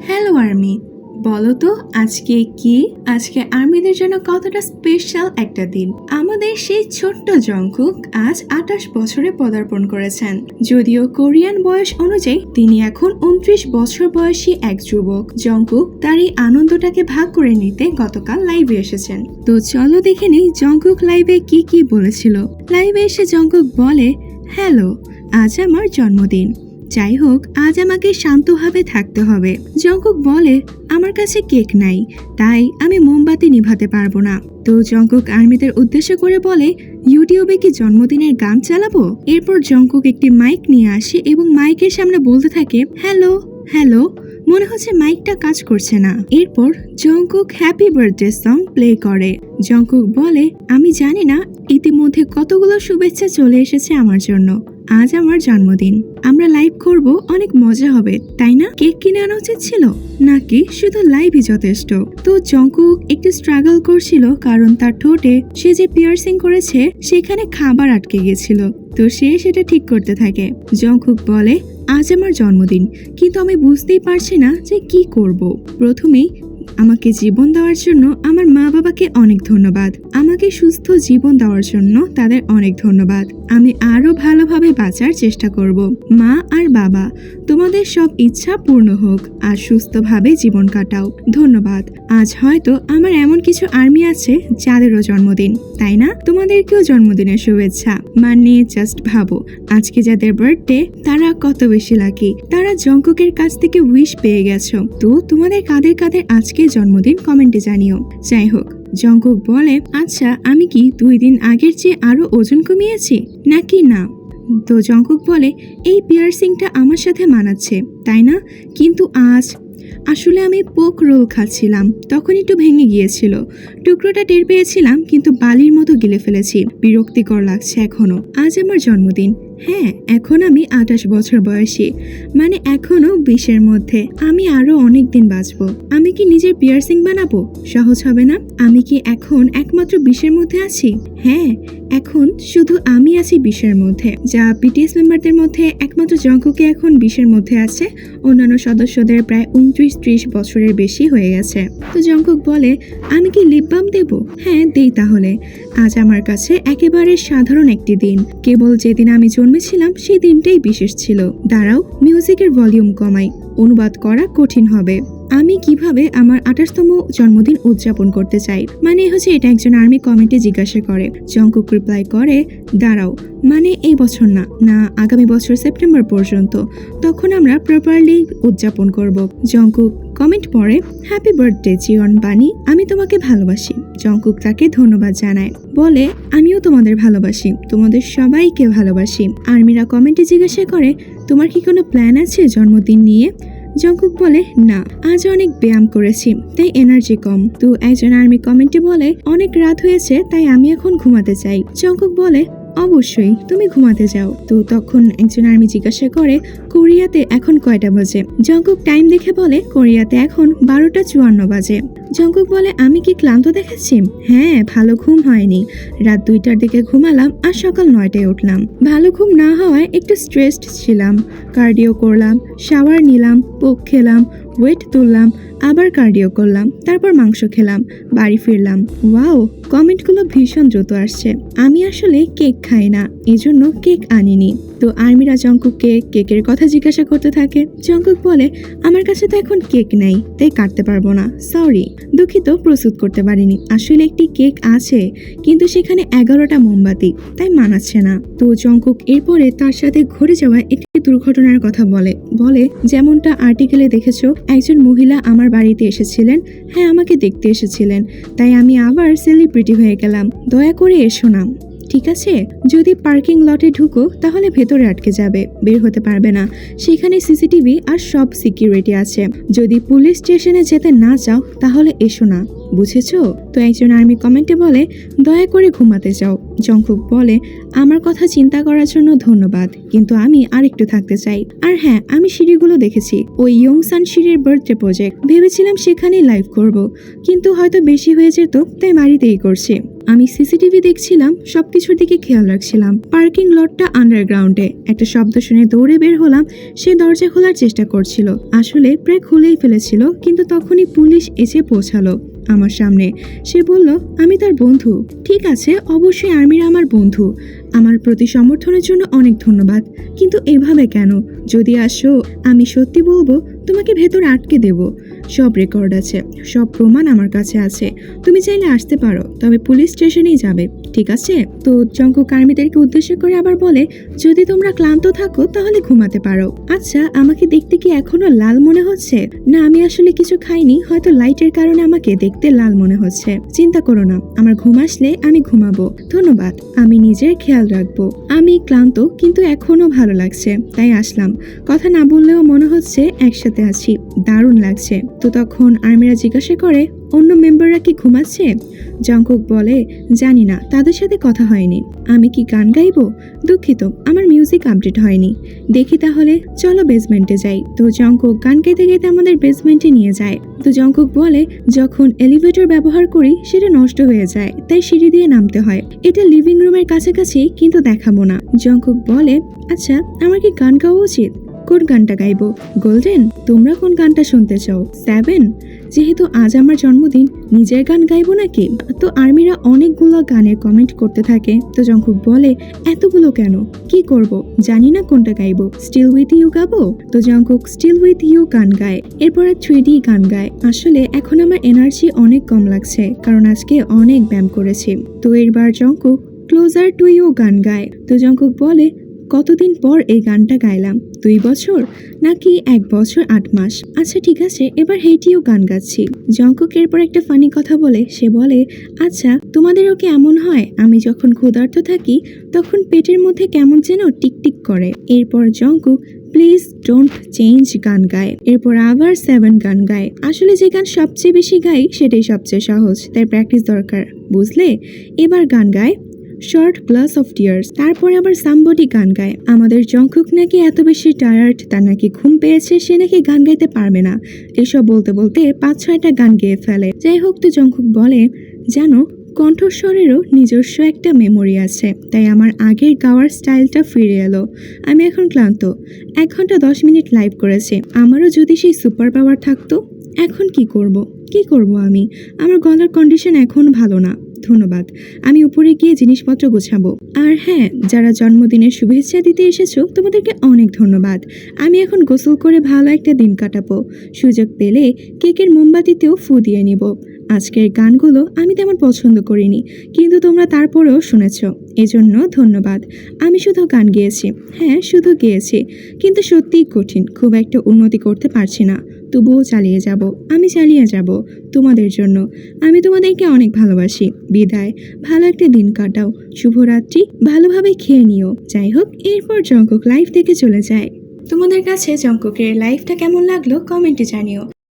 Hello army বলো তো, আজকে কি? আজকে আর্মিদের জন্য কতটা স্পেশাল একটা দিন? আমাদের সেই ছোট্ট জঙ্কুক আজ আঠাশ বছরে পদার্পণ করেছেন। যদিও কোরিয়ান বয়স অনুযায়ী, তিনি এখন উনত্রিশ বছর বয়সী এক যুবক। জঙ্কুক তার এই আনন্দটাকে ভাগ করে নিতে গতকাল লাইভে এসেছেন। তো চলো দেখে নিই জঙ্কুক লাইভে কি কি বলেছিল। লাইভে এসে জঙ্কুক বলে হ্যালো আজ আমার জন্মদিন। যাই হোক, আজ আমাকে শান্তভাবে থাকতে হবে। জঙ্কুক বলে, আমার কাছে কেক নাই, তাই আমি মোমবাতি নিভাতে পারব না। তো জঙ্কুক আর্মিদের উদ্দেশ্য করে বলে, ইউটিউবে কি জন্মদিনের গান চালাবো? এরপর জঙ্কুক একটি মাইক নিয়ে আসে এবং মাইকের সামনে বলতে থাকে, হ্যালো হ্যালো, মনে হচ্ছে মাইকটা কাজ করছে না। এরপর Jungkook happy birthday song play করে। জঙ্কুক বলে, আমি জানি না, ইতিমধ্যে কতগুলো শুভেচ্ছা চলে এসেছে আমার জন্য। আজ আমার জন্মদিন। আমরা লাইভ করব, অনেক মজা হবে, তাই না? কেক কিনে আনা উচিত ছিল? নাকি শুধু লাইভই যথেষ্ট? তো জঙ্কুক একটু স্ট্রাগল করছিল, কারণ তার ঠোঁটে সে যে পিয়ার্সিং করেছে, সেখানে খাবার আটকে গিয়েছিল। তো সে সেটা ঠিক করতে থাকে। জঙ্কুক বলে, আজ আমার জন্মদিন। কিন্তু আমি বুঝতেই পারছি না যে কি করব। প্রথমেই আমাকে জীবন দেওয়ার জন্য আমার মা বাবাকে অনেক ধন্যবাদ। আমাকে সুস্থ জীবন দেওয়ার জন্য তাদের অনেক ধন্যবাদ। আমি আরও ভালোভাবে বাঁচার চেষ্টা করব। মা আর বাবা, তোমাদের সব ইচ্ছা পূর্ণ হোক আর সুস্থভাবে জীবন কাটাও। ধন্যবাদ। আজ হয়তো আমার এমন কিছু আর্মি আছে যাদেরও জন্মদিন, তাই না? তোমাদেরকেও জন্মদিনের শুভেচ্ছা। মানে জাস্ট ভাবো, আজকে যাদের বার্থডে তারা কত বেশি লাকি তারা জঙ্ককের কাছ থেকে উইশ পেয়ে গেছো। তো তোমাদের কাদের কাদের আজকে জন্মদিন কমেন্টে জানিও। যাই হোক জঙ্কুক বলে আচ্ছা আমি কি দুই দিন আগের চেয়ে আরও ওজন কমিয়েছি? নাকি না? তো জঙ্কক বলে, এই পিয়ার্সিংটা আমার সাথে মানাচ্ছে, তাই না? কিন্তু আজ আসলে আমি পোক রোল খাচ্ছিলাম, তখন একটু ভেঙে গিয়েছিল। টুকরোটা টের পেয়েছিলাম, কিন্তু বালির মতো গিলে ফেলেছি। বিরক্তিকর লাগছে এখনও। আজ আমার জন্মদিন। হ্যাঁ এখন আমি আঠাশ বছর বয়সী। মানে এখনও বিশের মধ্যে। আমি আরও অনেক দিন বাঁচবো। আমি কি নিজের পিয়ার্সিং বানাবো? সহজ হবে না? আমি কি এখন একমাত্র বিশের মধ্যে আছি? হ্যাঁ এখন শুধু আমি আছি বিশের মধ্যে। যা বিটিএস মেম্বারদের মধ্যে একমাত্র জঙ্কুকে এখন বিশের মধ্যে আছে, অন্যান্য সদস্যদের প্রায় উনত্রিশ ত্রিশ বছরের বেশি হয়ে গেছে। তো জঙ্কুক বলে, আমি কি লিপ বাম দেব? হ্যাঁ দেই তাহলে। আজ আমার কাছে একেবারে সাধারণ একটি দিন। কেবল যেদিন আমি জন্মেছিলাম সেই দিনটাই বিশেষ ছিল। দাঁড়াও, মিউজিকের ভলিউম কমাই। অনুবাদ করা কঠিন হবে। আমি কীভাবে আমার আঠাশতম জন্মদিন উদযাপন করতে চাই? মানে হচ্ছে এটা একজন আর্মি কমেন্টে জিজ্ঞাসা করে। জঙ্কুক রিপ্লাই করে, দাঁড়াও মানে এই বছর না না, আগামী বছর সেপ্টেম্বর পর্যন্ত। তখন আমরা প্রপারলি উদযাপন করব। জঙ্কুক কমেন্ট পড়ে হ্যাপি বার্থডে জিয়ন বানি আমি তোমাকে ভালোবাসি। জঙ্কুক তাকে ধন্যবাদ জানায়। বলে, আমিও তোমাদের ভালোবাসি, তোমাদের সবাইকে ভালোবাসি। আর্মিরা কমেন্টে জিজ্ঞাসা করে, তোমার কি কোনো প্ল্যান আছে জন্মদিন নিয়ে? জঙ্কুক বলে, না আজ অনেক ব্যায়াম করেছি, তাই এনার্জি কম। তো একজন আর্মি কমেন্টে বলে, অনেক রাত হয়েছে, তাই আমি এখন ঘুমাতে চাই। জঙ্কুক বলে অবশ্যই, তুমি ঘুমাতে যাও। তো তখন একজন আর্মি জিজ্ঞাসা করে, কোরিয়াতে এখন কয়টা বাজে? জঙ্কুক টাইম দেখে বলে, কোরিয়াতে এখন বারোটা চুয়ান্ন বাজে। জঙ্কুক বলে, আমি কি ক্লান্ত দেখাচ্ছি? হ্যাঁ ভালো ঘুম হয়নি। রাত দুইটার দিকে ঘুমালাম আর সকাল নয়টায় উঠলাম। ভালো ঘুম না হওয়ায় একটু স্ট্রেসড ছিলাম। কার্ডিও করলাম শাওয়ার নিলাম, পোক খেলাম ওয়েট তুললাম আবার কার্ডিও করলাম, তারপর মাংস খেলাম, বাড়ি ফিরলাম। ওয়াও, কমেন্টগুলো ভীষণ দ্রুত আসছে। আমি আসলে কেক খাই না, এজন্য কেক আনিনি। তো আর্মিরা জঙ্কুককে কেকের কথা জিজ্ঞাসা করতে থাকে। জঙ্কুক বলে, আমার কাছে তো এখন কেক নেই, তাই কাটতে পারব না সরি দুঃখিত, প্রস্তুত করতে পারিনি। আসলে একটি কেক আছে, কিন্তু সেখানে এগারোটা মোমবাতি, তাই মানাচ্ছে না। তো জঙ্কুক এরপরে তার সাথে ঘটে যাওয়া একটি দুর্ঘটনার কথা বলে। বলে, যেমনটা আর্টিকেলে দেখেছ, একজন মহিলা আমার বাড়িতে এসেছিলেন। হ্যাঁ আমাকে দেখতে এসেছিলেন। তাই আমি আবার সেলিব্রিটি হয়ে গেলাম। দয়া করে এসো না। ঠিক আছে? যদি পার্কিং লটে ঢুকো, তাহলে ভেতরে আটকে যাবে। বের হতে পারবে না। সেখানে সিসিটিভি আর সব সিকিউরিটি আছে। যদি পুলিশ স্টেশনে যেতে না চাও, তাহলে এসো না। বুঝেছ? তো একজন আর্মি কমেন্টে বলে, দয়া করে ঘুমাতে যাও। জংকুক বলে, আমার কথা চিন্তা করার জন্য ধন্যবাদ, কিন্তু আমি আরেকটু থাকতে চাই। আর হ্যাঁ আমি সিঁড়িগুলো দেখেছি। ওই ইয়ংসান সিঁড়ির বার্থডে প্রজেক্ট। ভেবেছিলাম সেখানেই লাইভ করব, কিন্তু হয়তো বেশি হয়ে যেত, তাই বাড়িতেই করছি। আমি সিসিটিভি দেখছিলাম, সবকিছুর দিকে খেয়াল রাখছিলাম। পার্কিং লটটা আন্ডারগ্রাউন্ডে। একটা শব্দ শুনে দৌড়ে বের হলাম, সে দরজা খোলার চেষ্টা করছিল। আসলে প্রায় খুলেই ফেলেছিল, কিন্তু তখনই পুলিশ এসে পৌঁছালো। আমার সামনে। সে বলল, আমি তার বন্ধু। ঠিক আছে, অবশ্যই আর্মিরা আমার বন্ধু। আমার প্রতি সমর্থনের জন্য অনেক ধন্যবাদ। কিন্তু এভাবে কেন? যদি আসো, আমি সত্যি বলব, তোমাকে ভেতর আটকে দেব। সব রেকর্ড আছে, সব প্রমাণ আমার কাছে আছে। তুমি চাইলে আসতে পারো, তবে পুলিশ স্টেশনেই যাবে, ঠিক আছে? তো জঙ্কু কার্মীদেরকে উদ্দেশ্য করে আবার বলে, যদি তোমরা ক্লান্ত থাকো, তাহলে ঘুমাতে পারো। আচ্ছা আমাকে দেখতে কি এখনও লাল মনে হচ্ছে? না, আমি আসলে কিছু খাইনি, হয়তো লাইটের কারণে আমাকে দেখতে লাল মনে হচ্ছে। চিন্তা করো না, আমার ঘুম আসলে আমি ঘুমাবো। ধন্যবাদ, আমি নিজের খেয়াল রাখব। আমি ক্লান্ত, কিন্তু এখনও ভালো লাগছে, তাই আসলাম। কথা না বললেও মনে হচ্ছে একসাথে আছি, দারুণ লাগছে। তো তখন আর্মিরা জিজ্ঞাসা করে, অন্য মেম্বাররা কি ঘুমাচ্ছে? জঙ্কুক বলে, জানি না, তাদের সাথে কথা হয়নি। আমি কি গান গাইব? দুঃখিত, আমার মিউজিক আপডেট হয়নি। দেখি তাহলে, চলো বেসমেন্টে যাই। তো জঙ্কুক গান গাইতে গাইতে আমাদের বেসমেন্টে নিয়ে যায়। তো জঙ্কুক বলে, যখন এলিভেটর ব্যবহার করি, সেটা নষ্ট হয়ে যায়, তাই সিঁড়ি দিয়ে নামতে হয়। এটা লিভিং রুমের কাছাকাছি, কিন্তু দেখাবো না। জঙ্কুক বলে আচ্ছা আমার কি গান গাওয়া উচিত? কোন গানটা গাইবো? গোল্ডেন তোমরা কোন গানটা শুনতে চাও? সেভেন যেহেতু আজ আমার জন্মদিন, নিজের গান গাইবো নাকি? তো আর্মিরা অনেকগুলো গানের কমেন্ট করতে থাকে। তো জঙ্কুক বলে, এতগুলো কেন? কি করব? জানি না কোনটা গাইবো। স্টিল উইথ ইউ গাবো? তো জঙ্কুক স্টিল উইথ ইউ গান গায়। এরপরে থ্রি ডি গান গায়। আসলে এখন আমার এনার্জি অনেক কম লাগছে, কারণ আজকে অনেক ব্যায়াম করেছি। তো এরবার জঙ্কুক ক্লোজার টু ইউ গান গায়। তো জঙ্কুক বলে কতদিন পর এই গানটা গাইলাম? দুই বছর? নাকি এক বছর আট মাস? আচ্ছা ঠিক আছে, এবার হেঁটিও গান গাচ্ছি। জঙ্কুক এরপর একটা ফানি কথা বলে। সে বলে আচ্ছা তোমাদেরও কি এমন হয়? আমি যখন ক্ষুধার্ত থাকি, তখন পেটের মধ্যে কেমন যেন টিকটিক করে। এরপর জঙ্কুক প্লিজ ডোন্ট চেঞ্জ গান গায়। এরপর আবার সেভেন গান গায়। আসলে যে গান সবচেয়ে বেশি গাই, সেটাই সবচেয়ে সহজ। তাই প্র্যাকটিস দরকার, বুঝলে? এবার গান গায়। শর্ট গ্লাস অফ টিয়ার্স তারপরে আবার সামবডি গান গায়। আমাদের জঙ্কুক নাকি এত বেশি টায়ার্ড তার নাকি ঘুম পেয়েছে, সে নাকি গান গাইতে পারবে না। এসব বলতে বলতে পাঁচ, ছয়টা গান গেয়ে ফেলে। যাই হোক তো জঙ্কুক বলে, জানো, কণ্ঠস্বরেরও নিজস্ব একটা মেমোরি আছে। তাই আমার আগের গাওয়ার স্টাইলটা ফিরে এলো। আমি এখন ক্লান্ত। এক ঘণ্টা দশ মিনিট লাইভ করেছে। আমারও যদি সেই সুপার পাওয়ার থাকতো, এখন কি করব? কি করব আমি? আমার গলার কন্ডিশন এখন ভালো না। ধন্যবাদ। আমি উপরে গিয়ে জিনিসপত্র গোছাবো। আর হ্যাঁ যারা জন্মদিনের শুভেচ্ছা দিতে এসেছ, তোমাদেরকে অনেক ধন্যবাদ। আমি এখন গোসল করে ভালো একটা দিন কাটাবো। সুযোগ পেলে কেকের মোমবাতিতেও ফু দিয়ে নিব। আজকের গানগুলো আমি তেমন পছন্দ করিনি, কিন্তু তোমরা তারপরেও শুনেছ। এজন্য ধন্যবাদ। আমি শুধু গান গেয়েছি। হ্যাঁ শুধু গেয়েছি। কিন্তু সত্যিই কঠিন, খুব একটা উন্নতি করতে পারছি না। তবুও চালিয়ে যাব, আমি চালিয়ে যাব তোমাদের জন্য। আমি তোমাদেরকে অনেক ভালোবাসি। বিদায়, ভালো একটা দিন কাটাও। শুভরাত্রি, ভালোভাবে খেয়ে নিও। যাই হোক, এরপর জঙ্কক লাইফ থেকে চলে যায়। তোমাদের কাছে জঙ্ককের লাইফটা কেমন লাগল কমেন্টে জানিও।